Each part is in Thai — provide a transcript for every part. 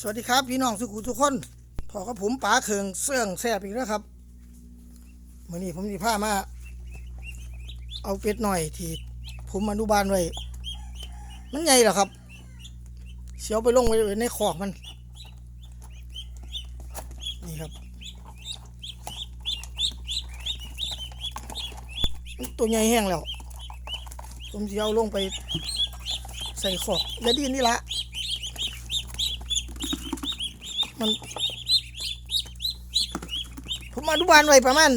สวัสดีครับ พี่น้องสุขุทุกคนพอกับผมป๋าเคืองเสื่องแซ่บอีกแล้วครับเมื่อนี้ผมมีผ้ามา เอาเป็ดหน่อยที่ผมอนุบาลไว้ มันใหญ่เหรอครับ เสียวไปลงไว้ในขอกมัน นี่ครับ ตัวใหญ่แห้งแล้ว ผมจะเอาลงไปใส่ขอก และดินนี่ละ มัน ผมอนุบาลไว้ประมาณ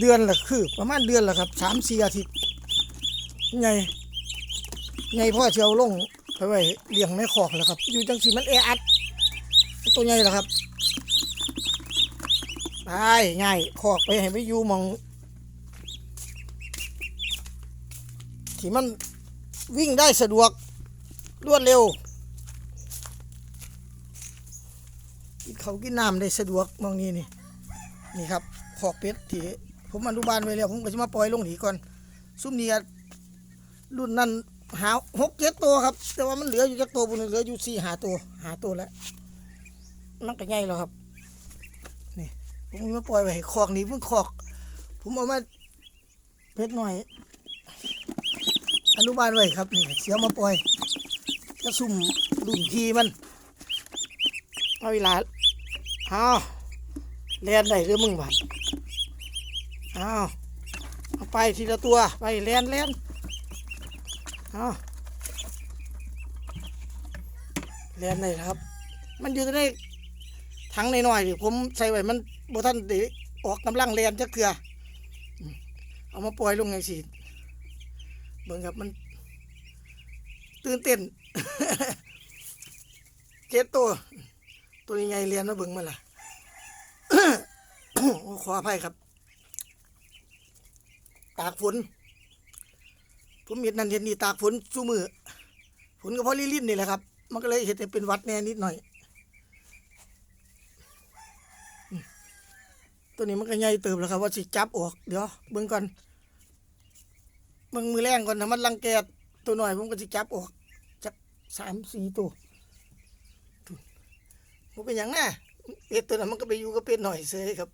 เดือนละคือ ประมาณเดือนละครับสามสี่อาทิตย์ไงไงพ่อเชียวลงไปไว้เลี้ยงในคอกแล้วครับ อยู่จังสีมันแออัด ตัวใหญ่แล้วครับไปง่ายคอกไปให้ไปอยู่มองที่มันวิ่งได้สะดวกรวดเร็ว กินเขาวกินน้ำได้สะดวกมองนี้นี่นี่ครับขอกเป็ดที่ผมอนุบาลไว้แล้วผมก็จะมาปล่อยลงหนีก่อนซุ้มนี้รุ่นนั้นหาหกเจ็ดตัวครับ แต่ว่ามันเหลืออยู่จักตัวบุญเหลืออยู่สี่หาตัวหาตัวแล้วมันก็ใหญ่แล้วครับนี่ผมมาปล่อยไว้คอกนี้เพิ่งคอก ผมเอามาเป็ดหน่อยอนุบาลไว้ครับนี่เสียมาปล่อยจะซุ่มรุ่นพีมัน เอาเวลาเอาเลียนได้หรือมึงบ้านเอาเอาไปทีละตัว ไปเลียนเลียนเอาเลียนได้ครับ มันอยู่ในถังในน้อยดิผมใส่ไว้มันบท่านไดิออกกำลังเลียนจักเถื่อเอามาปล่อยลงไงสิเบิ่งครับมัน ตื่นเต้นเจ็ดตัว ตัวนี้ไงเรียนมาเบิ่งมาล่ะขออภัยครับ ตากฝน ผมเห็นนั่นเห็นนี่ตากฝนสู้มือฝนก็เพราะลิ่นๆนี่แหละครับ มันก็เลยเห็นเป็นวัดแน่นิดหน่อย ตัวนี้มันก็ใหญ่เติบแล้วครับ ว่าสิจับออก เดี๋ยวเบิ่งก่อนเบิ่งมือแรงก่อนถ้ามันรังแกตัวหน่อย ผมก็สิจับออกจักสามสี่ตัว มันเป็นอย่างน่ะเป็ดตัวนั้นมันก็ไปอยู่กับเป็ดหน่อยเสยครับ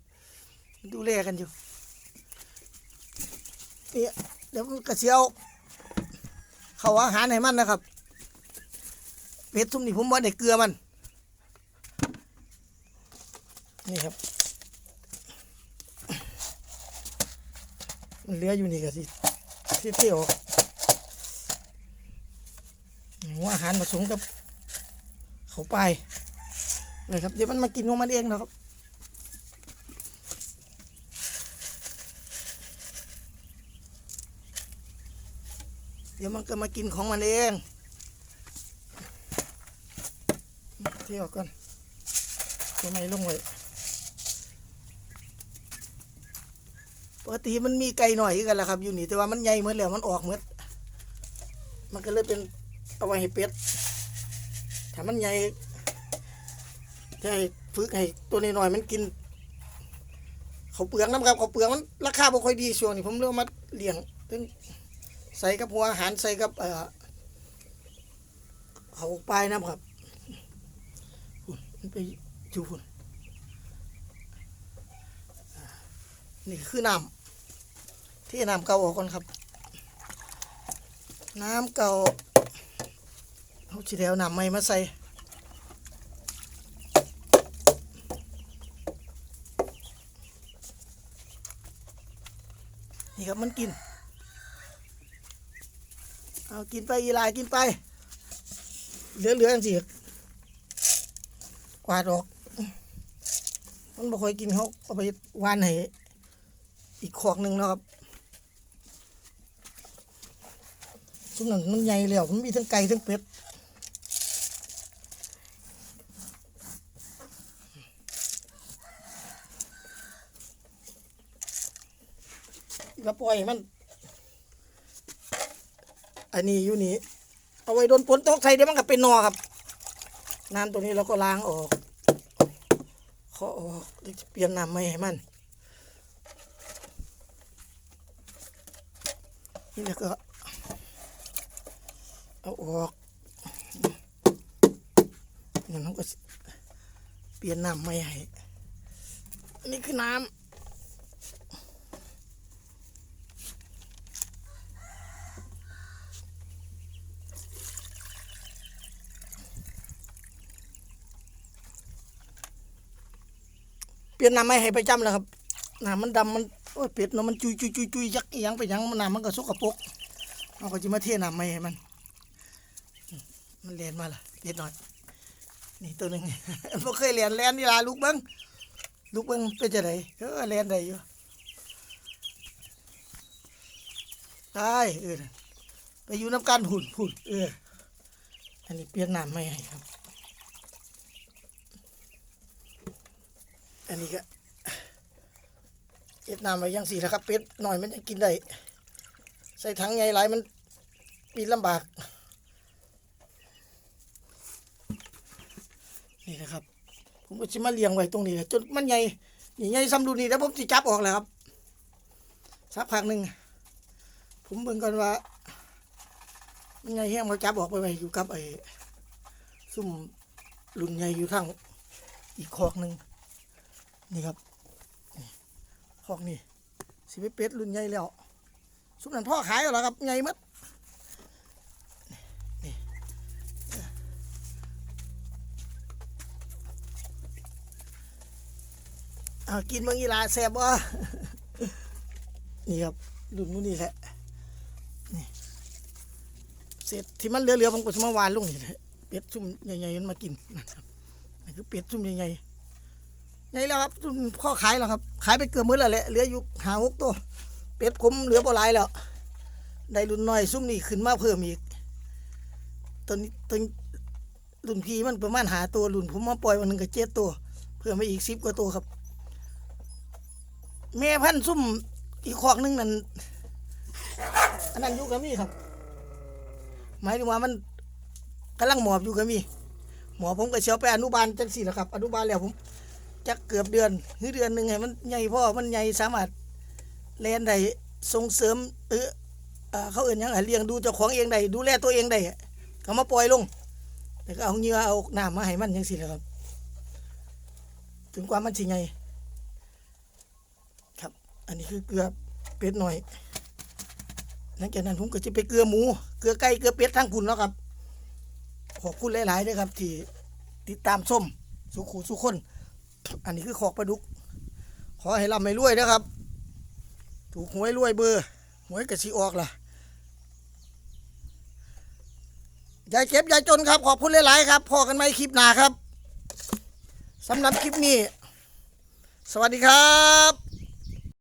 ดูแลกันอยู่เนี่ยเดี๋ยวมันกระเซียวเขาอาหารให้มันนะครับเป็ดทุ่มนี่ผมว่าได้เกลือมันนี่ครับเหลืออยู่นี่ก็สิที่เที่ยวหัวอาหารผสมกับเขาไป นะครับเดี๋ยวมันมากินของมันเองนะครับเดี๋ยวมันก็มากินของมันเองเที่ยวก่อนตัวไหนลงไว้ปกติมันมีไก่หน่อยกันแหละครับ อยู่นี่แต่ว่ามันใหญ่เหมือนแล้วมันออกเหมือนมันก็เลยเป็นเอาไว้ให้เป็ดถ้ามันใหญ่ จะให้ฝึกให้ตัวน้อยๆมันกินเขาวเปลืองน้ำครับเขาวเปลืองมันราคาบ่ค่อยดีช่วงนี้ผมเลือกมาเลี้ยงถึงใส่กับหัวอาหารใส่กับเอ่อเขาปลายน้ำครับนมันไปจูฝุ่นนี่คือน้ำที่น้ำเก่าออกก่อนครับ น้ำเก่าเอาชีเดียวน้ำใหม่มาใส่ นี่ครับมันกิน เอากินไปอีลายกินไป เหลือเหลือจังสิกวาดออก มันบ่ค่อยกินเขาเอาไปวานให้อีกขอกหนึ่งเนาะครับซุ่มนั้นมันใหญ่แล้วมันมีทั้งไก่ทั้งเป็ด ก็ปล่อยมัน อันนี้อยู่นี่ เอาไว้โดนฝนตกใส่เดี๋ยวมันก็เป็นนอครับ น้ำตัวนี้เราก็ล้างออกขอออกเดี๋ยวจะเปลี่ยนน้ำใหม่ให้มันนี่แล้วก็เอาออกงั้นเราก็เปลี่ยนน้ำไม่ให้นนี้คือน้ำ เปลี่ยนน้ำไม่ให้ประจำแล้วครับน้ำมันดำมันโอ้ยเป็ดเนาะมันจุยจุยจุยจุยยักอียังไปยังมันน้ำมันก็สกปรกเราก็จะมาเทน้ำไม่ให้มัน มันเรียนมาละเป็ดหน่อย นี่ตัวหนึ่งบ่เคยเรียนแลนนี่ล่ะลูกบิ้งลูกบิ้งเป็นจะไดเออเรียนได้อยู่ได้เออไปอยู่น้ำกันหุ่นหุ่นเอออันนี้เปลี่ยนน้ำไม่ให้ครับ อันนี้ก็เอ็ดน้ำไว้ยังสี่นะครับ เป็ดหน่อยมันจะกินได้ ใส่ถังใหญ่หลายมันปีนลำบาก นี่นะครับ ผมก็จะมาเลี้ยงไว้ตรงนี้แหละจนมันใหญ่ใหญ่ซ้ำดูนี่แล้วผมจะจับออกแล้วครับ สักพักหนึ่งผมเบิ่งก่อนว่ามันใหญ่แห้งมาจับออกไปไว้อยู่กับไอ้ซุ่มรุ่นใหญ่อยู่ทางอีกคอกหนึ่ง นี่ครับนี่คอกนี่สิไปเป็ดรุ่นใหญ่แล้วซุ่มนั้นพ่อขายแล้วครับใหญ่มัดเอากินเมืองอีลาแซ่บบ่นี่ครับรุ่นนู้นนี่แหละนี่เศษที่มันเหลือๆผมก็จะมาวานลงนี่แหละเป็ดซุ่มใหญ่ๆมันมากินนะครับนี่คือเป็ดซุ่มใหญ่ๆ ใหญ่แล้วครับซุ่มข้อขายแล้วครับ ขายไปเกือบมื้อแล้วแหละเหลืออยู่หาหกตัว เป็ดผมเหลือบ่หลายแล้ว ได้รุ่นน้อยซุ่มนี่ขึ้นมาเพิ่มอีกตัวนี้ตัวนี้รุ่นพี่มันประมาณหาตัวรุ่นผมมาปล่อยวันหนึ่งก็เจ็ดตัว เพิ่มไปอีกสิบกว่าตัวครับ แม่พันซุ่มอีกขอกนึงนั่นอันนั้นอยู่กับมีครับ หมายถึงว่ามันกำลังหมอบอยู่กับมีหมอผมก็เชียวไปอนุบาลจังสี่แหละครับ อนุบาลแล้วผม จะเกือบเดือนหรือเดือนหนึ่งให้มันใหญ่พ่อมันใหญ่สามารถเรียนได้ส่งเสริมเออเขาเอื่นยังไงเลี้ยงดูเจ้าของเองได้ดูแลตัวเองได้ก็มาปล่อยลงแต่ก็เอาเงือเอาน้ำมาให้มันจังสี่แหละครับ ถึงความมันสิใหญ่ครับ อันนี้คือเกลือเป็ดหน่อยหลังจากนั้นผมก็จะไปเกลือหมู เกลือไก่เกลือเป็ดทั้งคุณแล้วครับขอบคุณหลายๆด้วยครับ ที่ติดตามส้มสุขูสุขคน อันนี้คือขอกปลาดุก ขอให้ร่ำให้รวยนะครับ ถูกหวยรวยเบอร์หวยกระสีออกล่ะยายเก็บยายจนครับ ขอบคุณหลาย ๆ ครับพอกันไหมคลิปหน้าครับสำหรับคลิปนี้ สวัสดีครับ